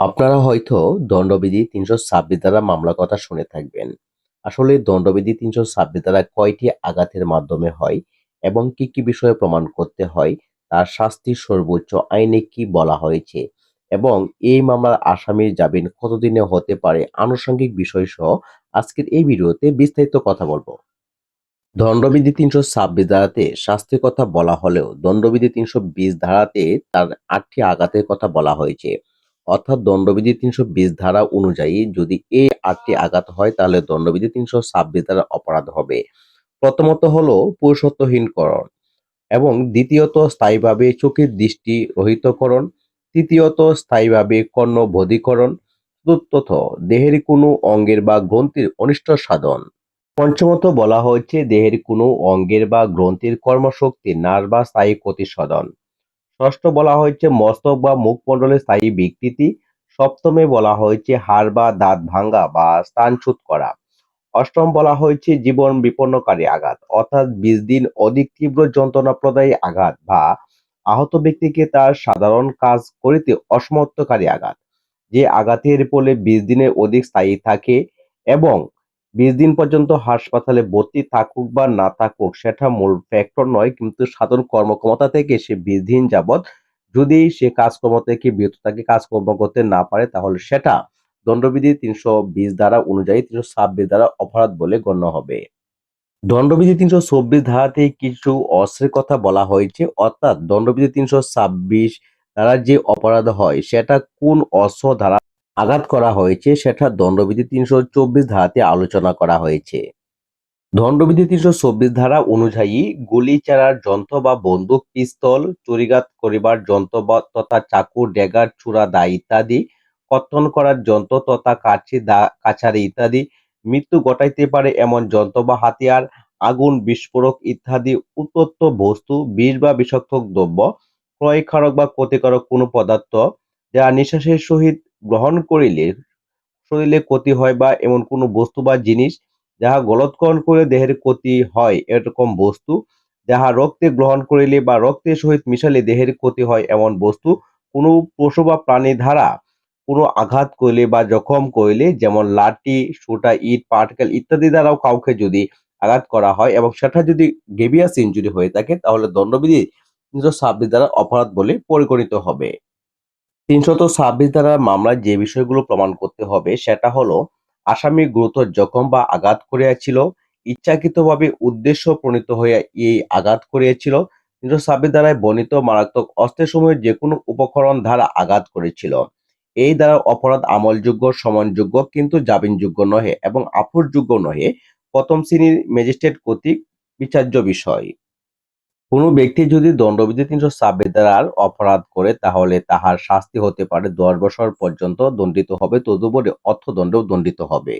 আপনারা হয়তো দণ্ডবিধি তিনশো ছাব্বিশ ধারা মামলার কথা শুনে থাকবেন। আসলে দণ্ডবিধি তিনশো ছাব্বিশ ধারা কয়টি আঘাতের মাধ্যমে হয় এবং কি কি বিষয়ে প্রমাণ করতে হয়, তার শাস্তি সর্বোচ্চ আইনে কি বলা হয়েছে এবং এই মামলার আসামির জামিন কতদিনে হতে পারে আনুষঙ্গিক বিষয় সহ আজকের এই ভিডিওতে বিস্তারিত কথা বলব। দণ্ডবিধি তিনশো ছাব্বিশ ধারাতে শাস্তির কথা বলা হলেও দণ্ডবিধি তিনশো বিশ ধারাতে তার আটটি আঘাতের কথা বলা হয়েছে। অর্থাৎ দণ্ডবিধি তিনশো বিশ ধারা অনুযায়ী যদি এই আটটি আঘাত হয়, তাহলে দণ্ডবিধি তিনশো ছাব্বিশ ধারা অপরাধ হবে। প্রথমত হলো পুরুষত্বহীনকরণ এবং দ্বিতীয়ত স্থায়ীভাবে চোখের দৃষ্টি রহিতকরণ, তৃতীয়ত স্থায়ীভাবে কর্ণবধীকরণ, চতুর্থত দেহের কোনো অঙ্গের বা গ্রন্থির অনিষ্ট সাধন। পঞ্চমত বলা হয়েছে দেহের কোনো অঙ্গের বা গ্রন্থির কর্মশক্তি নাশ বা স্থায়ী ক্ষতি সাধন ষষ্ঠ বলা হয়েছে মস্তক বা মুখমণ্ডলের স্থায়ী বিকৃতি। সপ্তমে বলা হয়েছে হাড় বা দাঁত ভাঙ্গা বা স্থানচ্যুত করা। অষ্টম বলা হয়েছে জীবন বিপন্নকারী আঘাত, অর্থাৎ বিশ দিন অধিক তীব্র যন্ত্রণাপ্রদায়ী আঘাত বা আহত ব্যক্তিকে তার সাধারণ কাজ করিতে অসমর্থকারী আঘাত। যে আঘাতের ফলে বিশ দিনের অধিক স্থায়ী থাকে এবং বিশ দিন পর্যন্ত হাসপাতালে ভর্তি থাকুক বা না থাকুক, সেটা মূল ফ্যাক্টর নয়। কিন্তু সাধারণ কর্মক্ষমতা থেকে সে বিশ দিন যাবৎ যদি সে কাজকর্ম থেকে বিরত থাকে, কাজকর্ম করতে না পারে, তাহলে সেটা দণ্ডবিধি তিনশো বিশ ধারা অনুযায়ী তিনশো ছাব্বিশ ধারা অপরাধ বলে গণ্য হবে। দণ্ডবিধি তিনশো চব্বিশ ধারাতে কিছু অস্ত্রের কথা বলা হয়েছে। অর্থাৎ দণ্ডবিধি তিনশো ছাব্বিশ ধারা যে অপরাধ হয়, সেটা কোন অস্ত্র দ্বারা আঘাত করা হয়েছে, সেটা দণ্ডবিধি তিনশো চব্বিশ ধারাতে আলোচনা করা হয়েছে। দণ্ডবিধি তিনশো চব্বিশ ধারা অনুযায়ী গুলি চালার যন্ত্র বা বন্দুক, পিস্তল চুরিঘাত করিবার যন্ত্র বা তথা চাকু, ড্যাগার চূড়া দা ইত্যাদি কর্তন করার যন্ত্র তথা কাছি দা, কাছারি ইত্যাদি মৃত্যু ঘটাইতে পারে এমন যন্ত্র বা হাতিয়ার, আগুন, বিস্ফোরক ইত্যাদি উত্তপ্ত বস্তু, বিষ বা বিষাক্ত দ্রব্য ক্ষয়কারক বা ক্ষতিকারক কোনো পদার্থ, যা নিঃশ্বাসের সহিত গ্রহণ করিলে শরীরে ক্ষতি হয় বা এমন কোনো বস্তু বা জিনিস যাহা গলৎকরণ করিলে দেহের ক্ষতি হয়, এরকম বস্তু যাহা রক্তে গ্রহণ করিলে বা রক্তের সহিত মিশালে দেহের ক্ষতি হয়, এমন বস্তু কোনো পশু বা প্রাণী দ্বারা কোনো আঘাত করিলে বা জখম করিলে, যেমন লাঠি, সোটা, ইট পার্টিকেল ইত্যাদি দ্বারাও কাউকে যদি আঘাত করা হয় এবং সেটা যদি গেভিয়াস ইনজুরি হয়ে থাকে, তাহলে দণ্ডবিধি তিনশো ছাব্বিশ দ্বারা অপরাধ বলে পরিগণিত হবে। তিনশত ছাব্বিশ ধারার মামলায় যে বিষয়গুলো প্রমাণ করতে হবে সেটা হলো, আসামি গুরুতর জখম বা আঘাত করিয়াছিল, ইচ্ছাকৃতভাবে উদ্দেশ্য প্রণীত হইয়া এই আঘাত করিয়াছিল তিনশো ছাব্বিশ ধারায় বর্ণিত মারাত্মক অস্ত্রের সময় যে কোনো উপকরণ দ্বারা আঘাত করেছিল। এই দ্বারা অপরাধ আমলযোগ্য, সমানযোগ্য, কিন্তু জামিনযোগ্য নহে এবং আপোষযোগ্য নহে। প্রথম শ্রেণির ম্যাজিস্ট্রেট কর্তৃক বিচার্য বিষয়। কোনো ব্যক্তি যদি দণ্ডবিধি তিনশো ছাব্বিশ দ্বারা অপরাধ করে, তাহলে তাহার শাস্তি হতে পারে দশ বছর পর্যন্ত দণ্ডিত হবে, তদুপরি অর্থদণ্ড দণ্ডিত হবে।